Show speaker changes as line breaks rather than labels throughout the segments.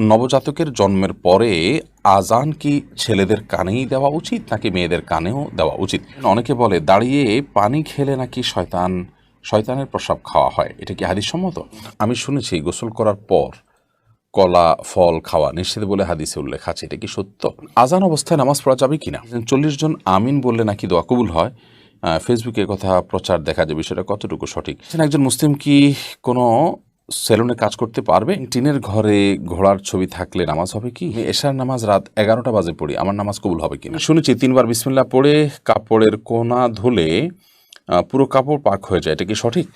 নবজাতকের জন্মের পরে আজান কি ছেলেদের কানেই দেওয়া উচিত নাকি মেয়েদের কানেও দেওয়া উচিত? অনেকে বলে, দাঁড়িয়ে পানি খেলে নাকি শয়তান, শয়তানের প্রসাব খাওয়া হয়? এটা কি হাদিস সম্মত আমি শুনেছি, গোসল করার পর কলা, ফল খাওয়া নিষেধ বলে হাদিসে উল্লেখ আছে। এটা কি সত্য? আজান অবস্থায় নামাজ পড়া যাবে কিনা? চল্লিশ জন আমিন বললে নাকি দোয়া কবুল হয়? ফেসবুকে কথা প্রচার দেখা যায়, বিষয়টা কতটুকু সঠিক? একজন মুসলিম কি কোনো সেলুনে কাজ করতে পারবে? টিনের ঘরে ঘোড়ার ছবি থাকলে নামাজ হবে কি? এশার নামাজ রাত এগারোটা বাজে পড়ি আমার নামাজ কবুল হবে কিনা? শুনেছি তিনবার বিসমিল্লা পড়ে কাপড়ের কোনা ধুলে পুরো কাপড় পাক হয়ে যায়। এটা কি সঠিক?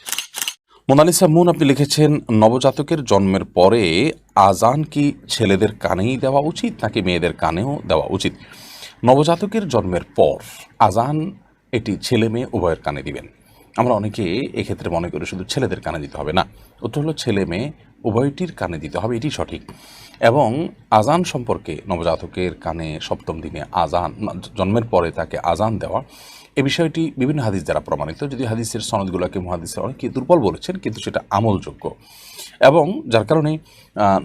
মোনালিসা মুন আপনি লিখেছেন নবজাতকের জন্মের পরে আজান কি ছেলেদের কানেই দেওয়া উচিত নাকি মেয়েদের কানেও দেওয়া উচিত? নবজাতকের জন্মের পর আজান এটি ছেলে মেয়ে উভয়ের কানে দিবেন। আমরা অনেকে এক্ষেত্রে মনে করি শুধু ছেলেদের কানে দিতে হবে না উত্তর হলো ছেলে মেয়ে উভয়টির কানে দিতে হবে, এটি সঠিক। এবং আজান সম্পর্কে নবজাতকের কানে সপ্তম দিনে আজান জন্মের পরে তাকে আজান দেওয়া, এ বিষয়টি বিভিন্ন হাদিস দ্বারা প্রমাণিত। যদি হাদিসের সনদগুলোকে মহাদিসের অনেকে দুর্বল বলেছেন, কিন্তু সেটা আমলযোগ্য। এবং যার কারণে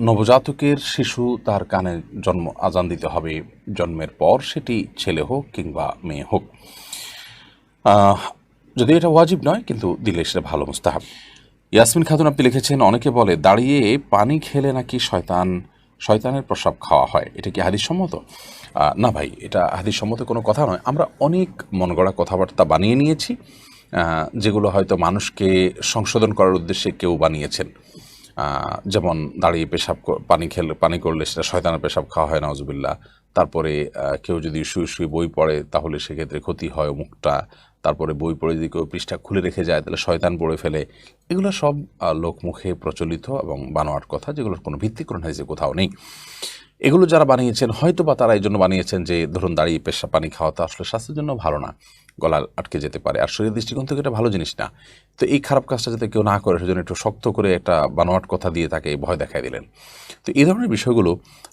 নবজাতকের শিশু তার কানে জন্ম, আজান দিতে হবে জন্মের পর, সেটি ছেলে হোক কিংবা মেয়ে হোক। যদি এটা ওয়াজিব নয়, কিন্তু দিলে সেটা ভালো মুস্তাহাব। ইয়াসমিন খাতুন আপনি লিখেছেন, অনেকে বলে, দাঁড়িয়ে পানি খেলে নাকি শয়তান, শয়তানের প্রসাব খাওয়া হয়? এটা কি হাদিস সম্মত না ভাই, এটা হাদিস সম্মত কোনো কথা নয়। আমরা অনেক মন গড়া কথাবার্তা বানিয়ে নিয়েছি যেগুলো হয়তো মানুষকে সংশোধন করার উদ্দেশ্যে কেউ বানিয়েছেন। যেমন দাঁড়িয়ে পেশাব পানি খেলে, পানি করলে সেটা শয়তানের পেশাব খাওয়া হয় নওয়াজবিল্লা তারপরে কেউ যদি শুয়ে শুয়ে বই পড়ে, তাহলে সেক্ষেত্রে ক্ষতি হয় মুখটা তারপরে বই পড়ে যদি কেউ পৃষ্ঠা খুলে রেখে যায়, তাহলে শয়তান পড়ে ফেলে। এগুলো সব লোকমুখে প্রচলিত এবং বানোয়ার কথা, যেগুলোর কোনো ভিত্তিকরণ হয়েছে কোথাও নেই। এগুলো যারা বানিয়েছেন হয়তো বা তারা এই জন্য বানিয়েছেন যে, ধরুন দাঁড়িয়ে পেশা পানি খাওয়া তো আসলে স্বাস্থ্যের জন্য ভালো না গলা আটকে যেতে পারে। আর শরীরের দৃষ্টিকোণ থেকে এটা ভালো জিনিস না। তো এই খারাপ কাজটা যাতে কেউ না করে, সেজন্য একটু শক্ত করে একটা বানোয়াট কথা দিয়ে তাকে ভয় দেখায় দিলেন। তো এই ধরনের বিষয়গুলো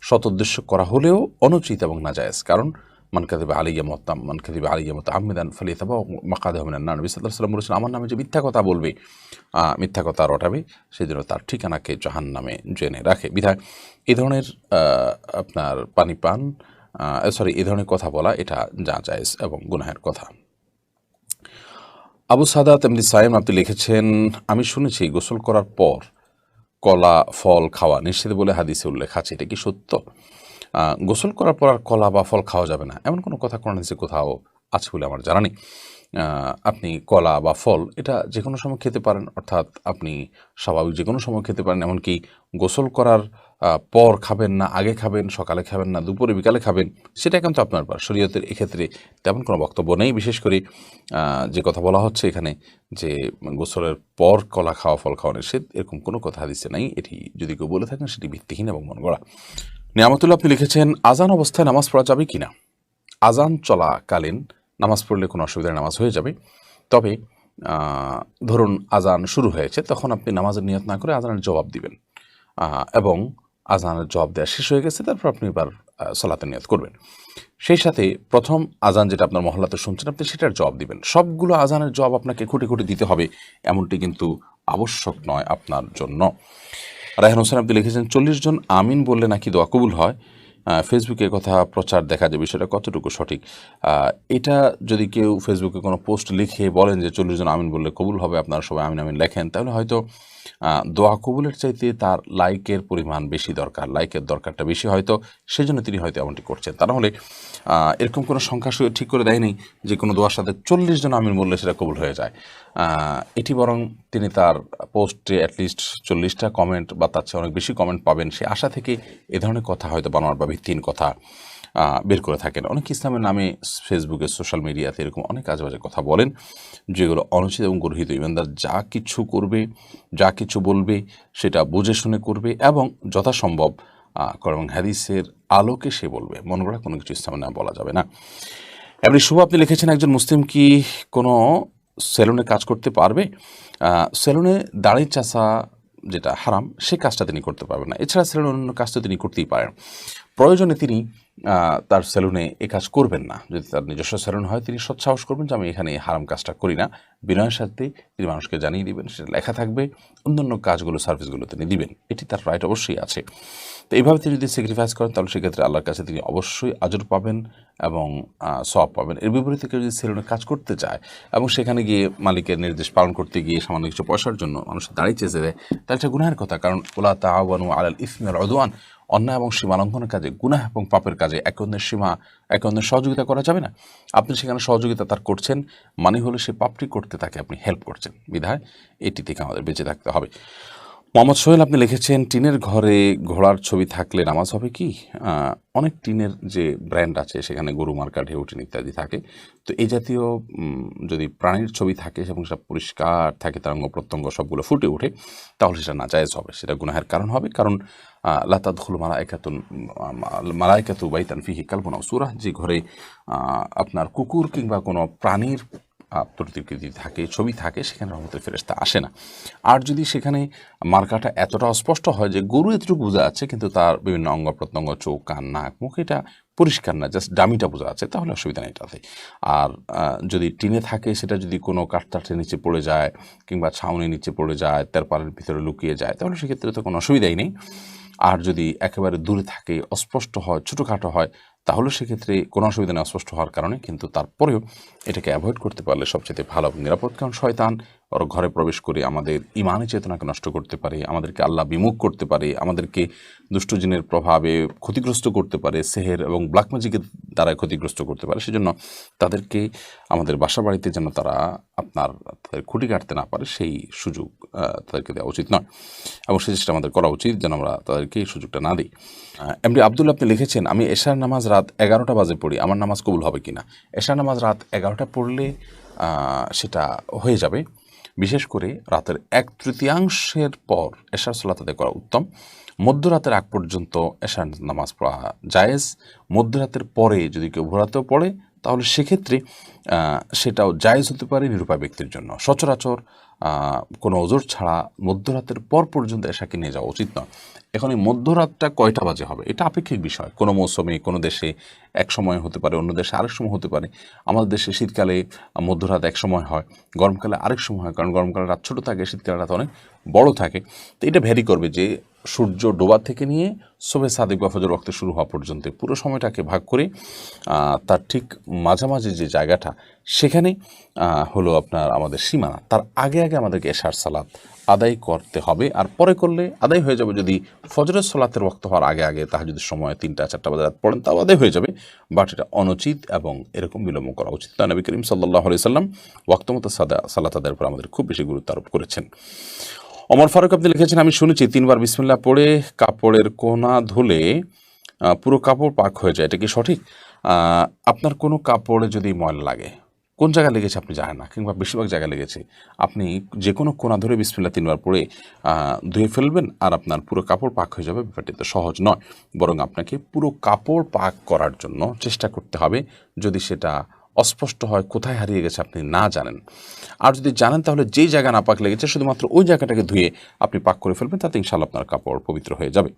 সৎ উদ্দেশ্য করা হলেও অনুচিত এবং নাজায়েজ। কারণ মানকাদিবে আলিয়া মতাম মানকাদিবে আলিয়া মত আহমেদান ফলিয়ে থাবা মাকাদে হমিনান না নবী সাল্লাহ সাল্লাম বলেছেন, আমার নামে যে মিথ্যা কথা বলবে মিথ্যা কথা রটাবে জন্য তার ঠিকানাকে জাহান নামে জেনে রাখে। বিধায় এই ধরনের আপনার পানি পান সরি এই ধরনের কথা বলা এটা যা জায়েজ এবং গুনাহের কথা। আবু সাদাত এমনি সাইম আপনি লিখেছেন, আমি শুনেছি গোসল করার পর কলা, ফল খাওয়া নিষেধ বলে হাদিসে উল্লেখ আছে, এটা কি সত্য? গোসল করার পর আর কলা বা ফল খাওয়া যাবে না। এমন কোনো কথা কোন হাদিসে কোথাও আছে বলে আমার জানা নেই। আপনি কলা বা ফল এটা যে কোনো সময় খেতে পারেন, অর্থাৎ আপনি স্বাভাবিক যে কোনো সময় খেতে পারেন। এমনকি গোসল করার পর খাবেন না, আগে খাবেন, সকালে খাবেন না, দুপুরে, বিকালে খাবেন, সেটা কিন্তু আপনার ব্যাপার। শরীয়তের এক্ষেত্রে তেমন কোনো বক্তব্য নেই। বিশেষ করে যে কথা বলা হচ্ছে এখানে যে গোসলের পর কলা খাওয়া, ফল খাওয়া নিষেধ, এরকম কোনো কথা দিচ্ছে নাই। এটি যদি কেউ বলে থাকেন, সেটি ভিত্তিহীন এবং মন গড়া নিয়ামতুল্লাহ আপনি লিখেছেন আজান অবস্থায় নামাজ পড়া যাবে কিনা আজান চলাকালীন নামাজ পড়লে কোনো অসুবিধার নামাজ হয়ে যাবে। তবে ধরুন আজান শুরু হয়েছে তখন আপনি নামাজের নিয়ত না করে আজানের জবাব দিবেন। এবং আজানের জবাব দেওয়া শেষ হয়ে গেছে তারপর আপনি এবার আহ, সলাতের নিয়ত করবেন। সেই সাথে প্রথম আজান যেটা আপনার মহল্লাতে শুনছেন আপনি সেটার জবাব দিবেন। সবগুলো আজানের জবাব আপনাকে খুঁটে খুঁটে দিতে হবে এমনটি কিন্তু আবশ্যক নয় আপনার জন্য। রায়হান হোসেন আপনি লিখেছেন চল্লিশ জন আমিন বললে নাকি দোয়া কবুল হয়? ফেসবুকে কথা প্রচার দেখা যায়, বিষয়টা কতটুকু সঠিক? এটা যদি কেউ ফেসবুকে কোনো পোস্ট লিখে বলেন যে চল্লিশ জন আমিন বললে কবুল হবে, আপনারা সবাই আমিন আমিন লেখেন, তাহলে হয়তো দোয়া কবুলের চাইতে তার লাইকের পরিমাণ বেশি দরকার লাইকের দরকারটা বেশি হয়তো, সেজন্য তিনি হয়তো এমনটি করছেন। তা নাহলে এরকম কোনো সংখ্যা ঠিক করে দেয়নি যে কোনো দোয়ার সাথে চল্লিশ জন আমিন বললে সেটা কবুল হয়ে যায়। এটি বরং তিনি তার পোস্টে অ্যাটলিস্ট চল্লিশটা কমেন্ট বা তার চেয়ে অনেক বেশি কমেন্ট পাবেন, সে আশা থেকে এ ধরনের কথা হয়তো বানোয়ার বা ভিত্তিহীন কথা বের করে থাকেন। অনেক ইসলামের নামে ফেসবুকে, সোশ্যাল মিডিয়াতে এরকম অনেক আজেবাজে কথা বলেন, যেগুলো অনুচিত এবং গর্হিত। ইমানদার যা কিছু করবে, যা কিছু বলবে, সেটা বুঝে শুনে করবে এবং যথাসম্ভব কোরআন হাদিসের আলোকে সে বলবে। মন গড়া কোনো কিছু ইসলামের নামে বলা যাবে না। এমনি শুভ, আপনি লিখেছেন একজন মুসলিম কি কোনো সেলুনে কাজ করতে পারবে? সেলুনে দাড়ি চাষা যেটা হারাম, সে কাজটা তিনি করতে পারবেন না। এছাড়া সেলুনে অন্য কাজটা তিনি করতেই পারেন। প্রয়োজনে তিনি তার সেলুনে এ কাজ করবেন না। যদি তার নিজস্ব সেলুন হয়, তিনি সৎসাহস করবেন যে আমি এখানে হারাম কাজটা করি না। বিনয়ের সাথে তিনি মানুষকে জানিয়ে দিবেন, সেটা লেখা থাকবে, অন্যান্য কাজগুলো, সার্ভিসগুলো তিনি দিবেন। এটি তার রাইট অবশ্যই আছে। তো এইভাবে তিনি যদি স্যাক্রিফাইস করেন, তাহলে সেক্ষেত্রে আল্লাহর কাছে তিনি অবশ্যই আজর পাবেন এবং সব পাবেন। এর বিপরীতে কেউ যদি সেলুনে কাজ করতে চায় এবং সেখানে গিয়ে মালিকের নির্দেশ পালন করতে গিয়ে সামান্য কিছু পয়সার জন্য মানুষ দাঁড়িয়ে চেয়েছে দেয় তাহলে এটা গুনাহের কথা। কারণ ওলা তাওয়ানু আলাল ইসমিয়াল অদওয়ান অন্যায় এবং সীমা লঙ্ঘনের কাজে, গুনাহ এবং পাপের কাজে এক অন্যের সীমা, এক অন্যের সহযোগিতা করা যাবে না। আপনি সেখানে সহযোগিতা তার করছেন মানে হলে সে পাপটি করতে তাকে আপনি হেল্প করছেন। বিধায় এটি থেকে আমাদের বেঁচে থাকতে হবে। মোহাম্মদ সোহেল, আপনি লিখেছেন, টিনের ঘরে ঘোড়ার ছবি থাকলে নামাজ হবে কি? অনেক টিনের যে ব্র্যান্ড আছে, সেখানে গরু মার্কা, ঢেউ টিন ইত্যাদি থাকে। তো এই জাতীয় যদি প্রাণীর ছবি থাকে এবং সেটা পরিষ্কার থাকে তার অঙ্গ প্রত্যঙ্গ সবগুলো ফুটে ওঠে, তাহলে সেটা নাজায়েজ হবে। সেটা গুনাহের কারণ হবে। কারণ লাতাদুল মালায়কাতুন মালায়কাতু বাইতান ফিহি কালবনা সুরা, যে ঘরে আপনার কুকুর কিংবা কোনো প্রাণীর প্রতিকৃতি থাকে, ছবি থাকে, সেখানে রহমতের ফেরেস্তা আসে না। আর যদি সেখানে মার্কাটা এতটা অস্পষ্ট হয় যে গরু এতটুকু বোঝা যাচ্ছে কিন্তু তার বিভিন্ন অঙ্গ প্রত্যঙ্গ, চোখ, কান, নাক, মুখ, এটা পরিষ্কার না জাস্ট ডামিটা বোঝা আছে, তাহলে অসুবিধা নেই এটাতে আর যদি টিনে থাকে, সেটা যদি কোনো কাঠটাঠের নিচে পড়ে যায়, কিংবা ছাউনির নিচে পড়ে যায়, তেরপালের ভিতরে লুকিয়ে যায়, তাহলে সেক্ষেত্রে তো কোনো অসুবিধাই নেই। আর যদি একেবারে দূরে থাকে, অস্পষ্ট হয়, ছোটোখাটো হয় তাহলে সেক্ষেত্রে কোনো অসুবিধা না স্পষ্ট হওয়ার কারণে, কিন্তু তারপরেও এটাকে অ্যাভয়েড করতে পারলে সবচেয়ে ভালো নিরাপদ। কারণ শয়তান ঘরে প্রবেশ করে, আমাদের ইমানি চেতনাকে নষ্ট করতে পারে, আমাদেরকে আল্লাহ বিমুখ করতে পারে, আমাদেরকে দুষ্টজিনের প্রভাবে ক্ষতিগ্রস্ত করতে পারে, সেহের এবং ব্ল্যাক ম্যাজিকের দ্বারা ক্ষতিগ্রস্ত করতে পারে। সেজন্য তাদেরকে আমাদের বাসা বাড়িতে যেন তারা আপনার, তাদের খুঁটি কাটতে না পারে, সেই সুযোগ তাদেরকে দেওয়া উচিত নয়। এবং সেই চেষ্টা আমাদের করা উচিত যেন আমরা তাদেরকে এই সুযোগটা না দিই। এমনি আব্দুল আপনি লিখেছেন, আমি এশার নামাজ রাত এগারোটা বাজে পড়ি, আমার নামাজ কবুল হবে কিনা? এশার নামাজ রাত এগারোটা পড়লে সেটা হয়ে যাবে। বিশেষ করে রাতের এক তৃতীয়াংশের পর এশার সালাত আদায় করা উত্তম। মধ্যরাতের আগ পর্যন্ত এশার নামাজ পড়া জায়েজ। মধ্যরাতের পরে যদি কেউ ভোরাতেও পড়ে তাহলে সেক্ষেত্রে সেটাও জায়েজ হতে পারে নিরুপায় ব্যক্তির জন্য। সচরাচর কোনো ওজোর ছাড়া মধ্যরাতের পর পর্যন্ত এশাকে নিয়ে যাওয়া উচিত নয়। এখন এই মধ্যরাতটা কয়টা বাজে হবে? এটা আপেক্ষিক বিষয়। কোনো মৌসুমে, কোনো দেশে এক সময় হতে পারে, অন্য দেশে আরেক সময় হতে পারে। আমাদের দেশে শীতকালে মধ্যরাত এক সময় হয়, গরমকালে আরেক সময় হয়। কারণ গরমকালে রাত ছোটো থাকে, শীতকালে রাত অনেক বড় থাকে। তো এটা ভ্যারি করবে যে সূর্য ডোবা থেকে নিয়ে শোভে সাদিক বা ফজর রক্তে শুরু হওয়া পর্যন্ত পুরো সময়টাকে ভাগ করে তার ঠিক মাঝামাঝি যে জায়গাটা, সেখানে হলো আপনার আমাদের সীমানা। তার আগে আগে আমাদেরকে এশার সালাত আদায় করতে হবে। আর পরে করলে আদায় হয়ে যাবে যদি ফজরের সালাতের রক্ত হওয়ার আগে আগে তাহা যদি সময় তিনটা, চারটা বাজে রাত পড়েন, তাও আদায় হয়ে যাবে। বাট এটা অনুচিত এবং এরকম বিলম্ব করা উচিত না। নবী করিম সাল্লাহ আলি সাল্লাম ওয়াক্তমতো সাদা, সালাত আদায়ের উপর আমাদের খুব বেশি গুরুত্ব আরোপ করেছেন। অমর ফারুক আপনি লিখেছেন, আমি শুনেছি তিনবার বিসমিল্লাহ পড়ে কাপড়ের কোনা ধুলে পুরো কাপড় পাক হয়ে যায়। এটা কি সঠিক? আপনার কোনো কাপড়ে যদি ময়লা লাগে, কোন জায়গায় লেগেছে আপনি জানেন না, কিংবা বেশিরভাগ জায়গায় লেগেছে, আপনি যে কোনো কোনা ধরে বিসমিল্লা তিনবার পরে ধুয়ে ফেলবেন আর আপনার পুরো কাপড় পাক হয়ে যাবে, ব্যাপারটি তো সহজ নয়। বরং আপনাকে পুরো কাপড় পাক করার জন্য চেষ্টা করতে হবে। যদি সেটা অস্পষ্ট হয়, কোথায় হারিয়ে গেছে আপনি না জানেন। আর যদি জানেন, তাহলে যেই জায়গা না পাক লেগেছে, শুধুমাত্র ওই জায়গাটাকে ধুয়ে আপনি পাক করে ফেলবেন, তাতে ইনশাল্লাহ আপনার কাপড় পবিত্র হয়ে যাবে।